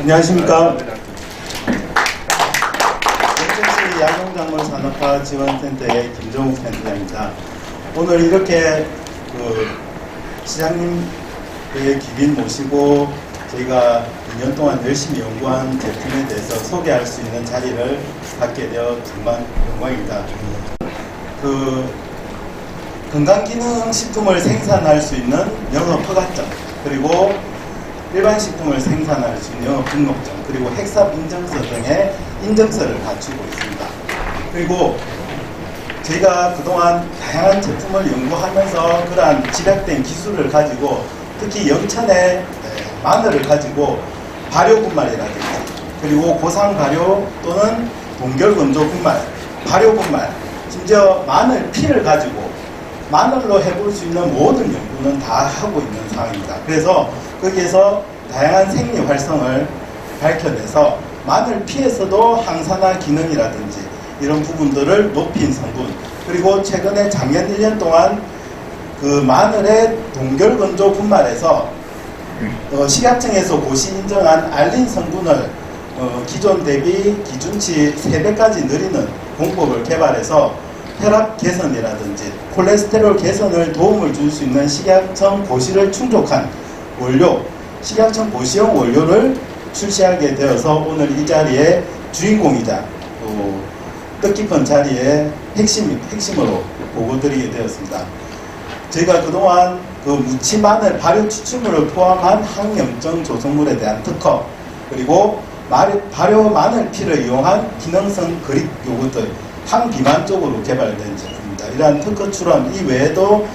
안녕하십니까. 영천시 야동작물 산업화 지원센터의 김정욱 센터장입니다. 오늘 이렇게 그 시장님의 귀빈 모시고 저희가 2년 동안 열심히 연구한 제품에 대해서 소개할 수 있는 자리를 갖게 되어 정말 영광입니다. 그 건강기능식품을 생산할 수 있는 영업 허가증 그리고 일반 식품을 생산할 영업 등록증 그리고 핵삽 인증서 등의 인증서를 갖추고 있습니다. 그리고 저희가 그동안 다양한 제품을 연구하면서 그러한 집약된 기술을 가지고 특히 영천의 네, 마늘을 가지고 발효 분말이라든지 그리고 고상 발효 또는 동결 건조 분말, 발효 분말, 심지어 마늘 피를 가지고 마늘로 해볼 수 있는 모든 연구는 다 하고 있는 상황입니다. 그래서 거기에서 다양한 생리 활성을 밝혀내서 마늘 피에서도 항산화 기능이라든지 이런 부분들을 높인 성분 그리고 최근에 작년 1년 동안 그 마늘의 동결 건조 분말에서 어, 식약청에서 고시 인정한 알린 성분을 어, 기존 대비 기준치 3배까지 늘리는 공법을 개발해서 혈압 개선이라든지 콜레스테롤 개선을 도움을 줄 수 있는 식약청 고시를 충족한 원료, 식약청 고시형 원료를 출시하게 되어서 오늘 이 자리에 주인공이자 또 뜻깊은 자리에 핵심, 핵심으로 보고 드리게 되었습니다. 저희가 그동안 그 무치 마늘 발효 추출물을 포함한 항염증 조성물에 대한 특허 그리고 말- 발효 마늘 피를 이용한 기능성 그릭 요구들 항비만 쪽으로 개발된 제품입니다. 이러한 특허 출원 이외에도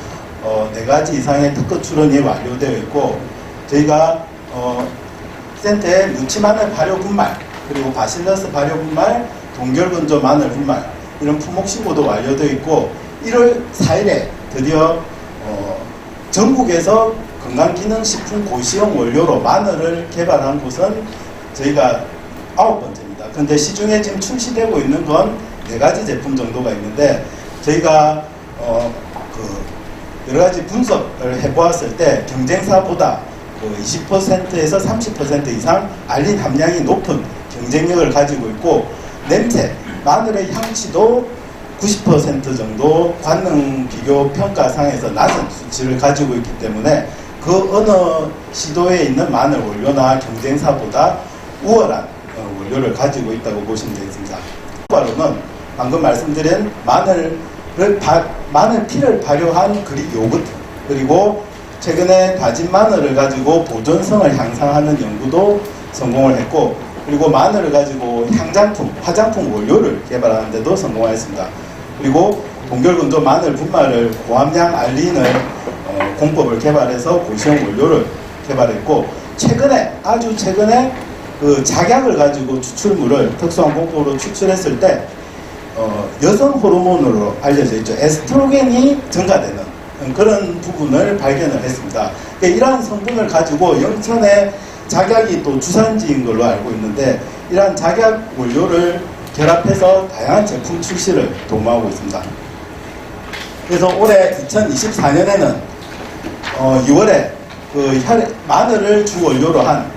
어, 네 가지 이상의 특허 출원이 완료되어 있고 저희가 어, 센터에 무치 마늘 발효 분말 그리고 바실러스 발효 분말 동결 건조 마늘 분말 이런 품목 신고도 완료되어 있고 1월 4일에 드디어 어, 전국에서 건강기능식품 고시형 원료로 마늘을 개발한 곳은 저희가 아홉 번째입니다. 근데 시중에 지금 출시되고 있는 건 네 가지 제품 정도가 있는데 저희가 어, 그 여러 가지 분석을 해보았을 때 경쟁사보다 그 20%에서 30% 이상 알린 함량이 높은 경쟁력을 가지고 있고 냄새, 마늘의 향취도 90% 정도 관능 비교 평가상에서 낮은 수치를 가지고 있기 때문에 그 어느 시도에 있는 마늘 원료나 경쟁사보다 우월한 어, 원료를 가지고 있다고 보시면 되겠습니다. 바로는 방금 말씀드린 마늘을 바- 마늘 피를 발효한 그릭 요거트 그리고 최근에 다진 마늘을 가지고 보존성을 향상하는 연구도 성공을 했고 그리고 마늘을 가지고 향장품, 화장품 원료를 개발하는 데도 성공하였습니다. 그리고 동결건조 마늘 분말을 고함량 알린을 어, 공법을 개발해서 고시형 원료를 개발했고 최근에 아주 최근에 그 작약을 가지고 추출물을 특수한 공법으로 추출했을 때 어, 여성 호르몬으로 알려져 있죠. 에스트로겐이 증가되는 그런 부분을 발견을 했습니다. 그러니까 이러한 성분을 가지고 영천의 작약이 또 주산지인 걸로 알고 있는데 이러한 작약 원료를 결합해서 다양한 제품 출시를 도모하고 있습니다. 그래서 올해 2024년에는 어, 2월에 그 혈, 마늘을 주 원료로 한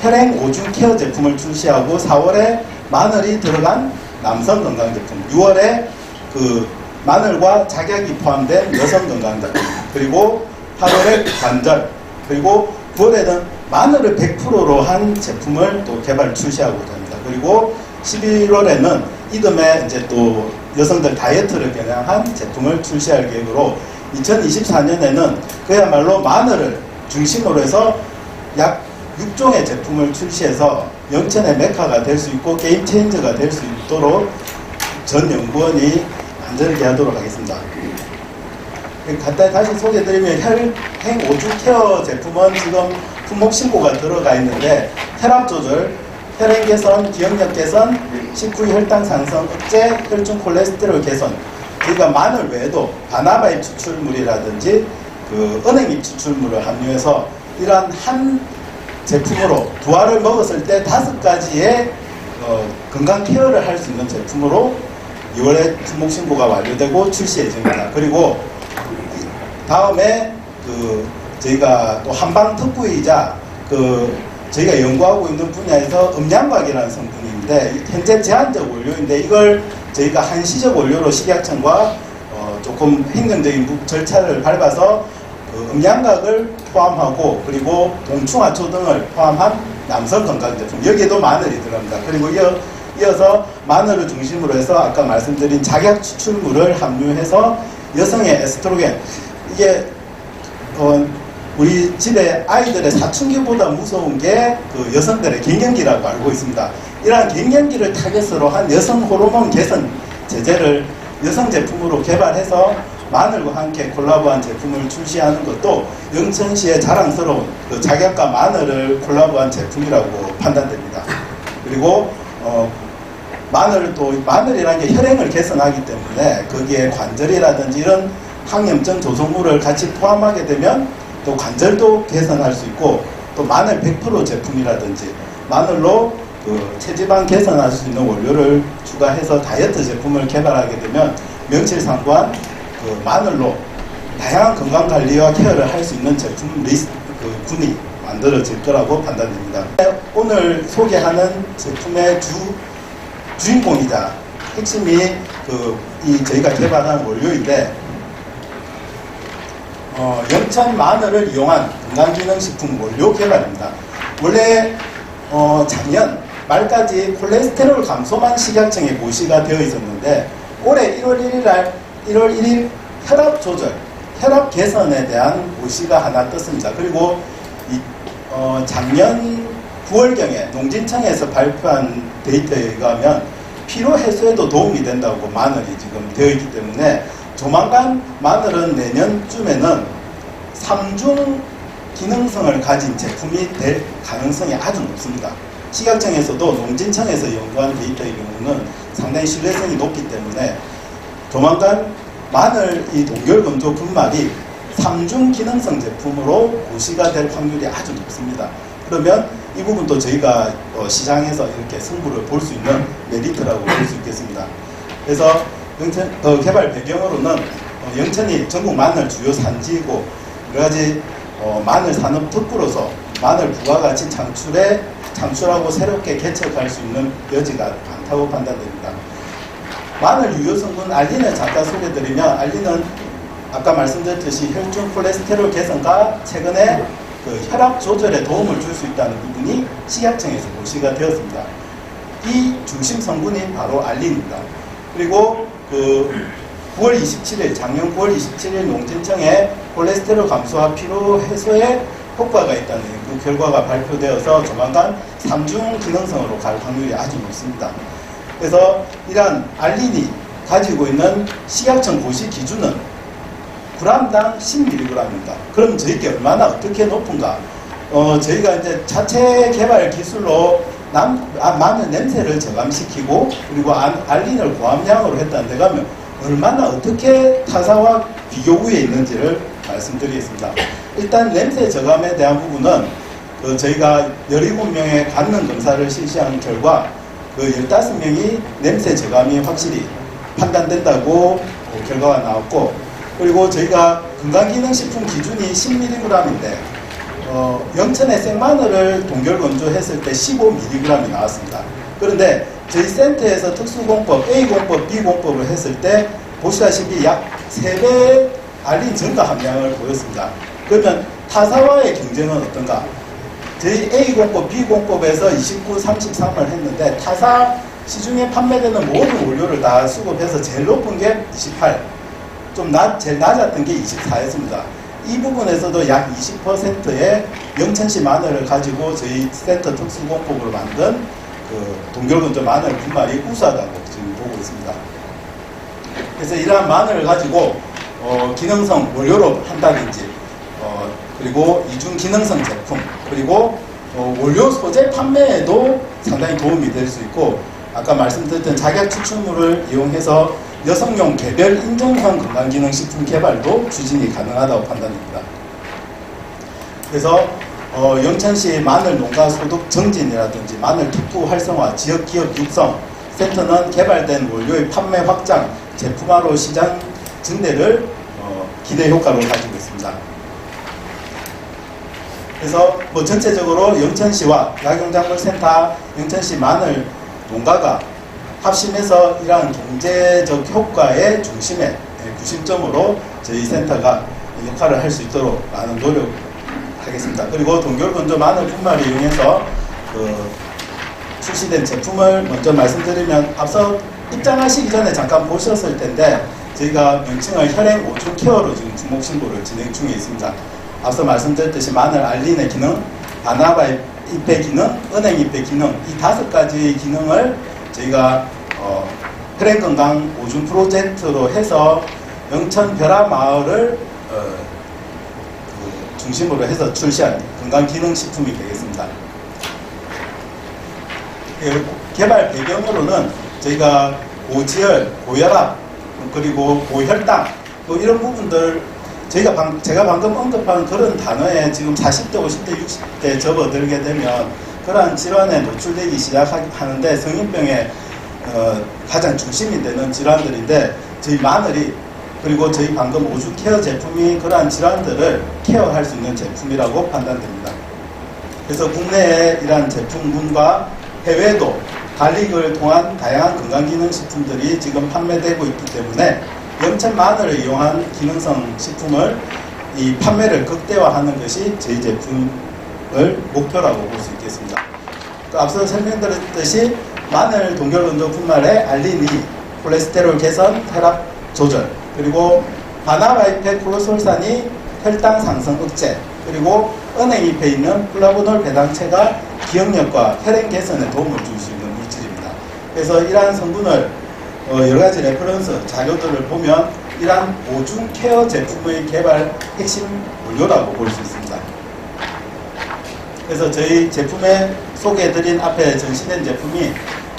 혈행 오줌 케어 제품을 출시하고 4월에 마늘이 들어간 남성 건강 제품, 6월에 그 마늘과 작약이 포함된 여성 건강 제품, 그리고 8월에 관절, 그리고 9월에는 마늘을 100%로 한 제품을 또 개발 출시하고 됩니다. 그리고 11월에는 이듬해 이제 또 여성들 다이어트를 겨냥한 제품을 출시할 계획으로 2024년에는 그야말로 마늘을 중심으로 해서 약 6종의 제품을 출시해서 영천의 메카가 될 수 있고 게임 체인저가 될 수 있도록 전 연구원이 만들게 하도록 하겠습니다. 간단히 다시 소개해드리면 혈행 오주 케어 제품은 지금 품목 신고가 들어가 있는데 혈압 조절, 혈행 개선, 기억력 개선, 식후 혈당 상승 억제, 혈중 콜레스테롤 개선. 저희가 마늘 외에도 바나바잎 추출물이라든지 그 은행잎 추출물을 함유해서 이러한 한 제품으로 두 알을 먹었을 때 다섯 가지의 어, 건강 케어를 할 수 있는 제품으로 2월에 품목 신고가 완료되고 출시 예정입니다. 그리고 다음에 그 저희가 또 한방 특구이자 그 저희가 연구하고 있는 분야에서 음양각이라는 성분인데 현재 제한적 원료인데 이걸 저희가 한시적 원료로 식약청과 어, 조금 행정적인 부- 절차를 밟아서 그 음양각을 포함하고 그리고 동충하초 등을 포함한 남성 건강 제품 여기에도 마늘이 들어갑니다. 그리고 이어, 이어서 마늘을 중심으로 해서 아까 말씀드린 작약 추출물을 함유해서 여성의 에스트로겐 이게 어, 우리 집에 아이들의 사춘기보다 무서운 게 그 여성들의 갱년기라고 알고 있습니다. 이러한 갱년기를 타겟으로 한 여성 호르몬 개선 제제를 여성 제품으로 개발해서 마늘과 함께 콜라보한 제품을 출시하는 것도 영천시의 자랑스러운 그 작약과 마늘을 콜라보한 제품이라고 판단됩니다. 그리고 어, 마늘을 또 마늘이라는 게 혈행을 개선하기 때문에 거기에 관절이라든지 이런 항염증 조성물을 같이 포함하게 되면 또 관절도 개선할 수 있고 또 마늘 100% 제품이라든지 마늘로 그 체지방 개선할 수 있는 원료를 추가해서 다이어트 제품을 개발하게 되면 명실상부한 그 마늘로 다양한 건강 관리와 케어를 할 수 있는 제품 리스트 그 군이 만들어질 거라고 판단됩니다. 오늘 소개하는 제품의 주 주인공이자 핵심이 그 이 저희가 개발한 원료인데 어, 영천 마늘을 이용한 건강기능식품 원료 개발입니다. 원래 어, 작년 말까지 콜레스테롤 감소만 식약청에 고시가 되어 있었는데 올해 1월 1일 날 1월 1일 혈압 조절, 혈압 개선에 대한 고시가 하나 떴습니다. 그리고 이, 어, 작년 9월경에 농진청에서 발표한 데이터에 의하면 피로 해소에도 도움이 된다고 마늘이 지금 되어 있기 때문에 조만간 마늘은 내년쯤에는 삼중 기능성을 가진 제품이 될 가능성이 아주 높습니다. 식약청에서도 농진청에서 연구한 데이터의 경우는 상당히 신뢰성이 높기 때문에 조만간 마늘 이 동결 건조 분말이 삼중 기능성 제품으로 고시가 될 확률이 아주 높습니다. 그러면 이 부분도 저희가 어, 시장에서 이렇게 승부를 볼 수 있는 메리트라고 볼 수 있겠습니다. 그래서 영천, 어, 개발 배경으로는 어, 영천이 전국 마늘 주요 산지이고 여러 가지 어, 마늘 산업 특구로서 마늘 부가가치 창출에 창출하고 새롭게 개척할 수 있는 여지가 많다고 판단됩니다. 마늘 유효 성분 알린을 잠깐 소개드리면 알린은 아까 말씀드렸듯이 혈중 콜레스테롤 개선과 최근에 그 혈압 조절에 도움을 줄 수 있다는 부분이 식약청에서 고시가 되었습니다. 이 중심 성분이 바로 알린입니다. 그리고 그 9월 27일, 작년 9월 27일 농진청에 콜레스테롤 감소와 피로 해소에 효과가 있다는 그 결과가 발표되어서 조만간 삼중 기능성으로 갈 확률이 아주 높습니다. 그래서 이러한 알린이 가지고 있는 식약청 고시 기준은 g당 10mg입니다. 그럼 저희게 얼마나 어떻게 높은가? 어, 저희가 이제 자체 개발 기술로 남, 아, 마늘 냄새를 저감시키고 그리고 안- 알린을 고함량으로 했다는 데 가면 얼마나 어떻게 타사와 비교 우위에 있는지를 말씀드리겠습니다. 일단 냄새 저감에 대한 부분은 그 저희가 17명의 관능 검사를 실시한 결과 그 15명이 냄새 저감이 확실히 판단된다고 그 결과가 나왔고 그리고 저희가 건강기능식품 기준이 10mg인데 어, 영천의 생마늘을 동결 건조했을 때 15mg이 나왔습니다. 그런데 저희 센터에서 특수공법 A공법, B공법을 했을 때 보시다시피 약 3배 알린 증가 함량을 보였습니다. 그러면 타사와의 경쟁은 어떤가? 저희 A공법, B공법에서 29, 33을 했는데 타사 시중에 판매되는 모든 원료를 다 수급해서 제일 높은 게 28, 좀 낮, 제일 낮았던 게 24였습니다. 이 부분에서도 약 20%의 영천시 마늘을 가지고 저희 센터 특수공법으로 만든 그 동결건조 마늘 분말이 우수하다고 지금 보고 있습니다. 그래서 이러한 마늘을 가지고 어, 기능성 원료로 한다든지 어, 그리고 이중 기능성 제품 그리고 어, 원료 소재 판매에도 상당히 도움이 될 수 있고 아까 말씀드렸던 작약 추출물을 이용해서 여성용 개별 인정성 건강기능식품 개발도 추진이 가능하다고 판단됩니다. 그래서 어, 영천시 마늘 농가 소득 정진이라든지 마늘 특구 활성화, 지역 기업 육성 센터는 개발된 원료의 판매 확장, 제품화로 시장 증대를 어, 기대 효과로 가지고 있습니다. 그래서 뭐 전체적으로 영천시와 약용작물센터, 영천시 마늘 농가가 합심해서 이러한 경제적 효과의 중심에 예, 구심점으로 저희 센터가 역할을 할 수 있도록 많은 노력하겠습니다. 그리고 동결 건조 마늘 분말을 이용해서 그 출시된 제품을 먼저 말씀드리면 앞서 입장하시기 전에 잠깐 보셨을 텐데 저희가 명칭을 혈행 오줌 케어로 지금 주목 신고를 진행 중에 있습니다. 앞서 말씀드렸듯이 마늘 알린의 기능, 바나바 잎의 기능, 은행 잎의 기능 이 다섯 가지 기능을 저희가 어, 혈행 건강 오줌 프로젝트로 해서 영천 벼라 마을을 어, 그 중심으로 해서 출시한 건강 기능 식품이 되겠습니다. 그 개발 배경으로는 저희가 고지혈, 고혈압, 그리고 고혈당 뭐 이런 부분들 저희가 방, 제가 방금 언급한 그런 단어에 지금 40대, 50대, 60대 접어들게 되면 그러한 질환에 노출되기 시작하는데 성인병의 어, 가장 중심이 되는 질환들인데 저희 마늘이 그리고 저희 방금 오주 케어 제품이 그러한 질환들을 케어할 수 있는 제품이라고 판단됩니다. 그래서 국내에 이러한 제품군과 해외도 달릭을 통한 다양한 건강기능식품들이 지금 판매되고 있기 때문에 영천 마늘을 이용한 기능성 식품을 이 판매를 극대화하는 것이 저희 제품을 목표라고 볼 수 있겠습니다. 그 앞서 설명드렸듯이 마늘 동결 운동 분말에 알린이 콜레스테롤 개선, 혈압 조절, 그리고 바나바이페 클로솔산이 혈당 상승 억제, 그리고 은행잎에 있는 플라보놀 배당체가 기억력과 혈행 개선에 도움을 줄 수 있는 물질입니다. 그래서 이러한 성분을 어, 여러 가지 레퍼런스 자료들을 보면 이러한 보중 케어 제품의 개발 핵심 원료라고 볼 수 있습니다. 그래서 저희 제품에 소개해드린 앞에 전시된 제품이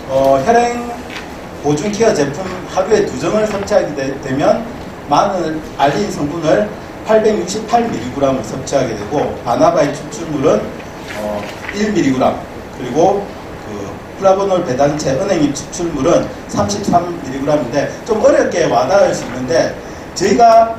어, 혈행 보중 케어 제품 하루에 두 정을 섭취하게 되, 되면 마늘 알린 성분을 868mg을 섭취하게 되고 바나바의 추출물은 어, 1mg 그리고 그 플라보놀 배당체 은행잎 추출물은 33mg인데 좀 어렵게 와닿을 수 있는데 저희가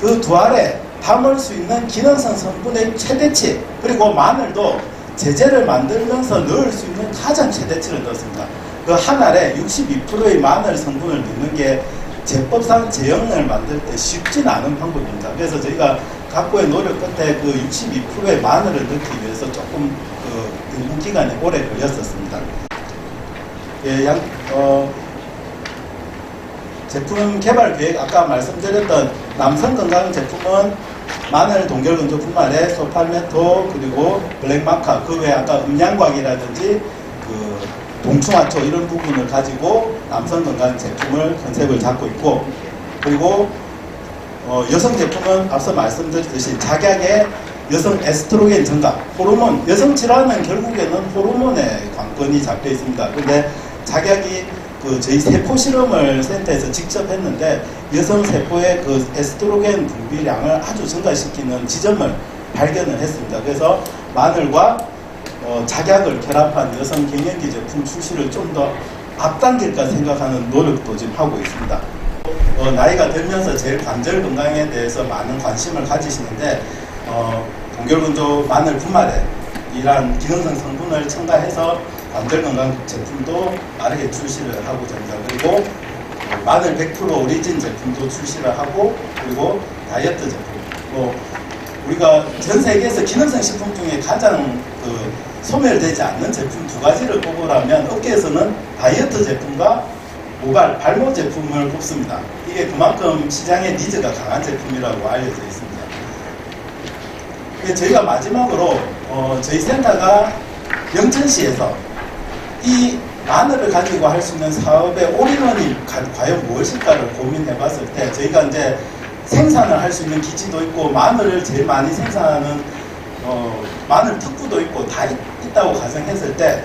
그 두 알에 담을 수 있는 기능성 성분의 최대치 그리고 마늘도 제재를 만들면서 넣을 수 있는 가장 최대치를 넣었습니다. 그 한 알에 62%의 마늘 성분을 넣는 게 제법상 제형을 만들 때 쉽진 않은 방법입니다. 그래서 저희가 각고의 노력 끝에 그 62%의 마늘을 넣기 위해서 조금 그 연구 기간이 오래 걸렸었습니다. 예, 양, 어, 제품 개발 계획 아까 말씀드렸던 남성 건강 제품은 마늘 동결 건조 분말에 소팔메토 그리고 블랙마카 그 외에 아까 음양광이라든지 그 동충하초 이런 부분을 가지고 남성 건강 제품을 컨셉을 잡고 있고 그리고 어, 여성 제품은 앞서 말씀드렸듯이 작약의 여성 에스트로겐 증가, 호르몬, 여성 질환은 결국에는 호르몬에 관건이 잡혀 있습니다. 근데 작약이 그 저희 세포 실험을 센터에서 직접 했는데 여성 세포의 그 에스트로겐 분비량을 아주 증가시키는 지점을 발견을 했습니다. 그래서 마늘과 어, 작약을 결합한 여성 갱년기 제품 출시를 좀 더 앞당길까 생각하는 노력도 지금 하고 있습니다. 어, 나이가 들면서 제일 관절 건강에 대해서 많은 관심을 가지시는데 어, 동결건조 마늘 분말에 이러한 기능성 성분을 첨가해서 관절 건강 제품도 빠르게 출시를 하고자 합니다. 그리고 어, 마늘 100% 오리진 제품도 출시를 하고 그리고 다이어트 제품 뭐 우리가 전 세계에서 기능성 식품 중에 가장 그 소멸되지 않는 제품 두 가지를 꼽으라면 업계에서는 다이어트 제품과 모발, 발모 제품을 꼽습니다. 이게 그만큼 시장의 니즈가 강한 제품이라고 알려져 있습니다. 저희가 마지막으로 어, 저희 센터가 영천시에서 이 마늘을 가지고 할 수 있는 사업의 올인원이 가- 과연 무엇일까를 고민해 봤을 때 저희가 이제 생산을 할 수 있는 기지도 있고 마늘을 제일 많이 생산하는 어, 마늘 특구도 있고 다 있, 있다고 가정했을 때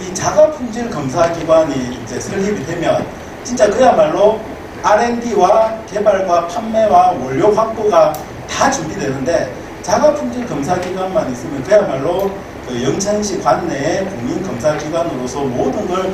이 자가 품질 검사 기관이 이제 설립이 되면 진짜 그야말로 R&D와 개발과 판매와 원료 확보가 다 준비되는데 자가 품질 검사 기관만 있으면 그야말로 그 영천시 관내의 국민 검사 기관으로서 모든 걸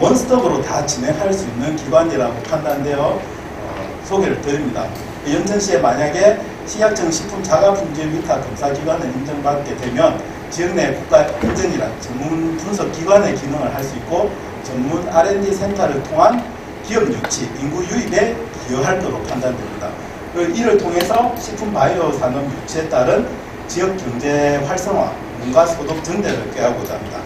원스톱으로 다 진행할 수 있는 기관이라고 판단되어 어, 소개를 드립니다. 영천시에 만약에 식약청 식품 자가 품질 위탁 검사 기관을 인정받게 되면 지역 내 국가 인증이란 전문 분석 기관의 기능을 할 수 있고 전문 R&D 센터를 통한 기업 유치, 인구 유입에 기여할 것으로 판단됩니다. 그리고 이를 통해서 식품 바이오 산업 유치에 따른 지역 경제 활성화, 문화 소득 증대를 꾀하고자 합니다.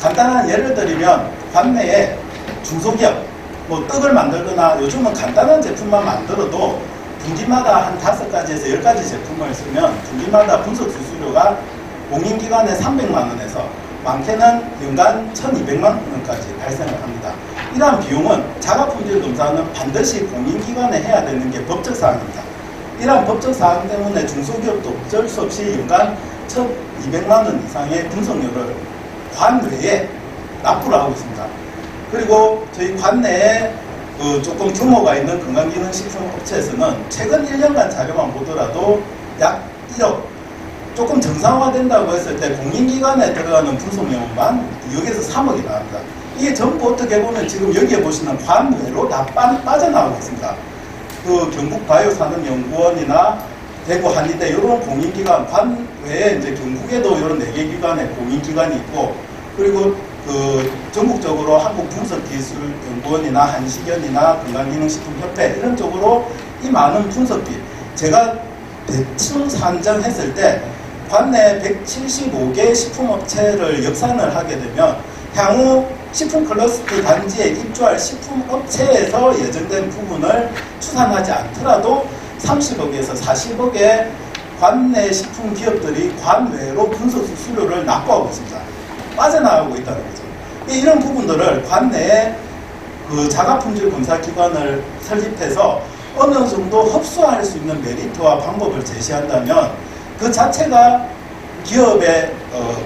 간단한 예를 들면 관내에 중소기업 뭐 떡을 만들거나 요즘은 간단한 제품만 만들어도 분기마다 한 다섯 가지에서 열 가지 제품을 쓰면 분기마다 분석 수수료가 공인기관에 300만 원에서 많게는 연간 1,200만 원까지 발생을 합니다. 이러한 비용은 자가품질 검사는 반드시 공인기관에 해야 되는 게 법적 사항입니다. 이러한 법적 사항 때문에 중소기업도 어쩔 수 없이 연간 1,200만 원 이상의 분석료를 관외에 납부를 하고 있습니다. 그리고 저희 관내에 그 조금 규모가 있는 건강기능식품 업체에서는 최근 1년간 자료만 보더라도 약 1억 조금 정상화된다고 했을 때 공인기관에 들어가는 분석료만 2억에서 3억이 나옵니다. 이게 전부 어떻게 보면 지금 여기에 보시는 관외로 다 빠, 빠져나오고 있습니다. 그 경북 바이오산업연구원이나 대구 한의대 이런 공인기관 관 외에 이제 경북에도 이런 네 개 기관의 공인기관이 있고 그리고 그 전국적으로 한국분석기술연구원이나 한식연이나 건강기능식품협회 이런 쪽으로 이 많은 분석비 제가 대충 산정했을 때 관내 175개 식품업체를 역산을 하게 되면 향후 식품 클러스터 단지에 입주할 식품 업체에서 예정된 부분을 추산하지 않더라도 30억에서 40억의 관내 식품 기업들이 관외로 분석 수수료를 납부하고 있습니다. 빠져나가고 있다는 거죠. 이런 부분들을 관내에 그 자가품질 검사 기관을 설립해서 어느 정도 흡수할 수 있는 메리트와 방법을 제시한다면 그 자체가 기업에 어,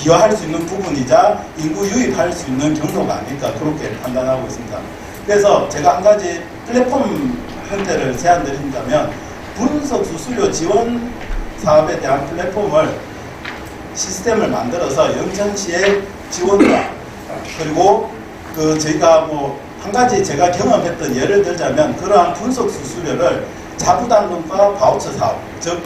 기여할 수 있는 부분이자 인구 유입할 수 있는 경로가 아닐까 그렇게 판단하고 있습니다. 그래서 제가 한 가지 플랫폼 형태를 제안드린다면 분석 수수료 지원 사업에 대한 플랫폼을 시스템을 만들어서 영천시의 지원과 그리고 그 저희가 뭐 한 가지 제가 경험했던 예를 들자면 그러한 분석 수수료를 자부담금과 바우처 사업 즉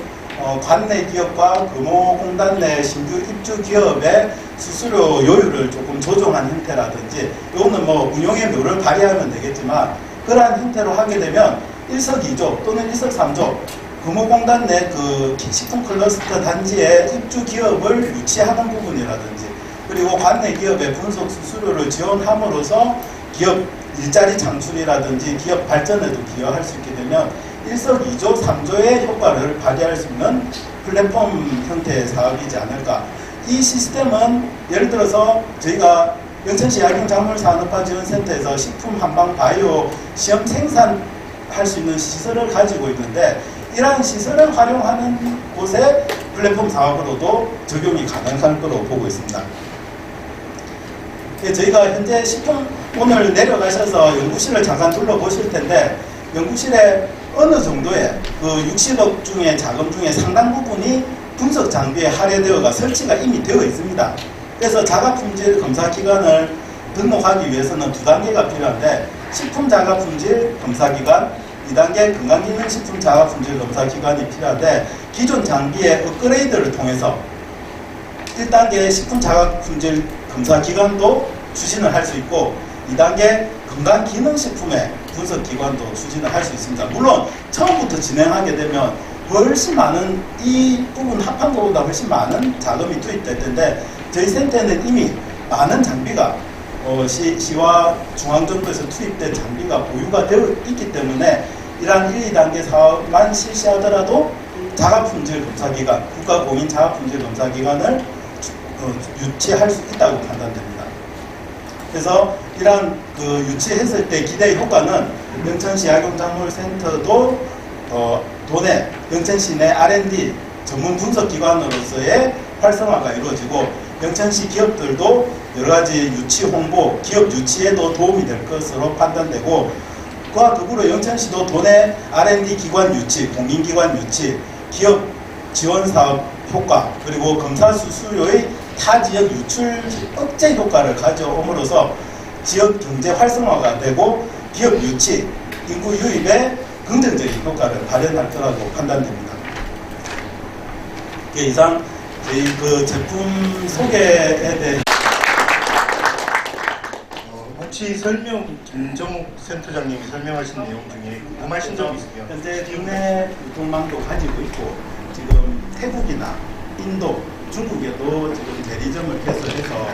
어, 관내 기업과 금호공단 내 신규 입주 기업의 수수료 요율을 조금 조정한 형태라든지 이거는 뭐 운용의 묘를 발휘하면 되겠지만 그러한 형태로 하게 되면 일석이조 또는 일석삼조 금호공단 내 그 식품 클러스터 단지에 입주 기업을 유치하는 부분이라든지 그리고 관내 기업의 분석 수수료를 지원함으로써 기업 일자리 창출이라든지 기업 발전에도 기여할 수 있게 되면 일석이조 삼조의 효과를 발휘할 수 있는 플랫폼 형태의 사업이지 않을까. 이 시스템은 예를 들어서 저희가 영천시 약용작물산업화지원센터에서 식품 한방 바이오 시험 생산할 수 있는 시설을 가지고 있는데 이러한 시설을 활용하는 곳에 플랫폼 사업으로도 적용이 가능할 거로 보고 있습니다. 예, 저희가 현재 식품 오늘 내려가셔서 연구실을 잠깐 둘러보실 텐데 연구실에 어느 정도의 그 60억 중에 자금 중에 상당 부분이 분석 장비에 할애되어가 설치가 이미 되어 있습니다. 그래서 자가 품질 검사 기관을 등록하기 위해서는 두 단계가 필요한데 식품 자가 품질 검사 기관, 2단계 건강기능식품 자가 품질 검사 기관이 필요한데 기존 장비의 업그레이드를 통해서 1단계 식품 자가 품질 검사 기관도 추진을 할 수 있고 2단계 건강기능식품의 분석 기관도 추진을 할 수 있습니다. 물론 처음부터 진행하게 되면 훨씬 많은 이 부분 합한 것보다 훨씬 많은 자금이 투입될 텐데 저희 센터에는 이미 많은 장비가 어, 시, 시와 중앙정부에서 투입된 장비가 보유가 되어 있기 때문에 이러한 1, 2단계 사업만 실시하더라도 자가품질 검사기관, 국가공인 자가품질 검사기관을 어, 유치할 수 있다고 판단됩니다. 그래서 이러한 그 유치했을 때 기대 효과는 영천시 약용작물센터도 어, 도내 영천시 내 R&D 전문 분석 기관으로서의 활성화가 이루어지고 영천시 기업들도 여러 가지 유치 홍보, 기업 유치에도 도움이 될 것으로 판단되고 그와 더불어 영천시도 도내 R&D 기관 유치, 공인기관 유치, 기업 지원 사업 효과 그리고 검사 수수료의 타 지역 유출 억제 효과를 가져옴으로써 지역 경제 활성화가 되고 기업 유치, 인구 유입에 긍정적인 효과를 발현할 거라고 판단됩니다. 예, 이상 저희 그 제품 소개에 대해 어, 혹시 설명 김정욱 센터장님이 설명하신 내용 중에 궁금하신 점 있으세요? 현재 국내 유통망도 가지고 있고 지금 태국이나 인도, 중국에도 지금 대리점을 개설해서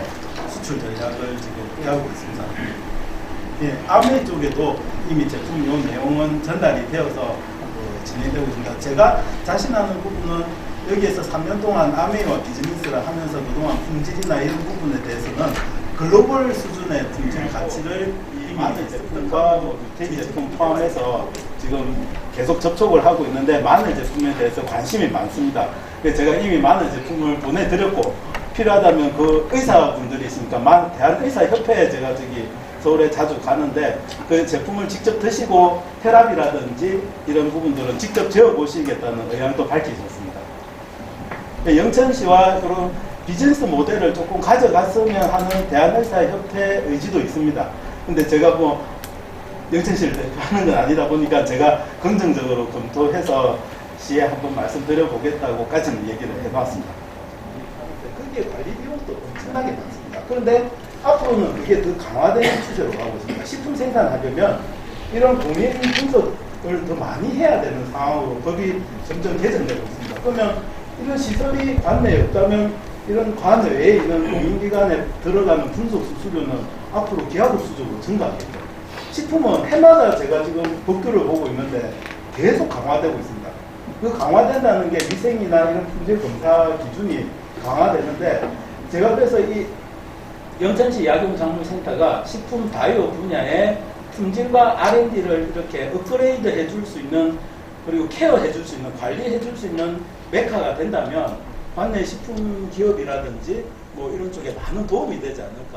수출 전략을 지금 취하고 있습니다. 예, 아메 쪽에도 이미 제품 요 내용은 전달이 되어서 어, 진행되고 있습니다. 제가 자신하는 부분은 여기에서 3년 동안 아메이와 비즈니스를 하면서 그동안 품질이나 이런 부분에 대해서는 글로벌 수준의 품질 가치를 이 마늘 제품과 뭐 유태지 제품 포함해서 지금 계속 접촉을 하고 있는데 마늘 제품에 대해서 관심이 많습니다. 제가 이미 마늘 제품을 보내드렸고 필요하다면 그 의사분들이 있으니까 마- 대한의사협회에 제가 저기 서울에 자주 가는데 그 제품을 직접 드시고 혈압이라든지 이런 부분들은 직접 재어 보시겠다는 의향도 밝히셨습니다. 네, 영천시와 이런 비즈니스 모델을 조금 가져갔으면 하는 대한의사협회 의지도 있습니다. 근데 제가 뭐 영천시를 대표하는 건 아니다 보니까 제가 긍정적으로 검토해서 시에 한번 말씀드려보겠다고까지는 얘기를 해봤습니다. 그게 관리 비용도 엄청나게 많습니다. 그런데 앞으로는 그게 더 강화되는 추세로 가고 있습니다. 식품 생산하려면 이런 공인 분석을 더 많이 해야 되는 상황으로 법이 점점 개정되고 있습니다. 그러면 이런 시설이 관내에 없다면 이런 관외에 이런 공인기관에 들어가는 분석 수수료는 앞으로 기하급수적으로 증가하겠죠. 식품은 해마다 제가 지금 법규를 보고 있는데 계속 강화되고 있습니다. 그 강화된다는 게 위생이나 이런 품질 검사 기준이 강화되는데 제가 그래서 이 영천시 약용작물센터가 식품 바이오 분야의 품질과 R&D를 이렇게 업그레이드 해줄 수 있는 그리고 케어해 줄 수 있는 관리해 줄 수 있는 메카가 된다면 관내 식품 기업이라든지 뭐 이런 쪽에 많은 도움이 되지 않을까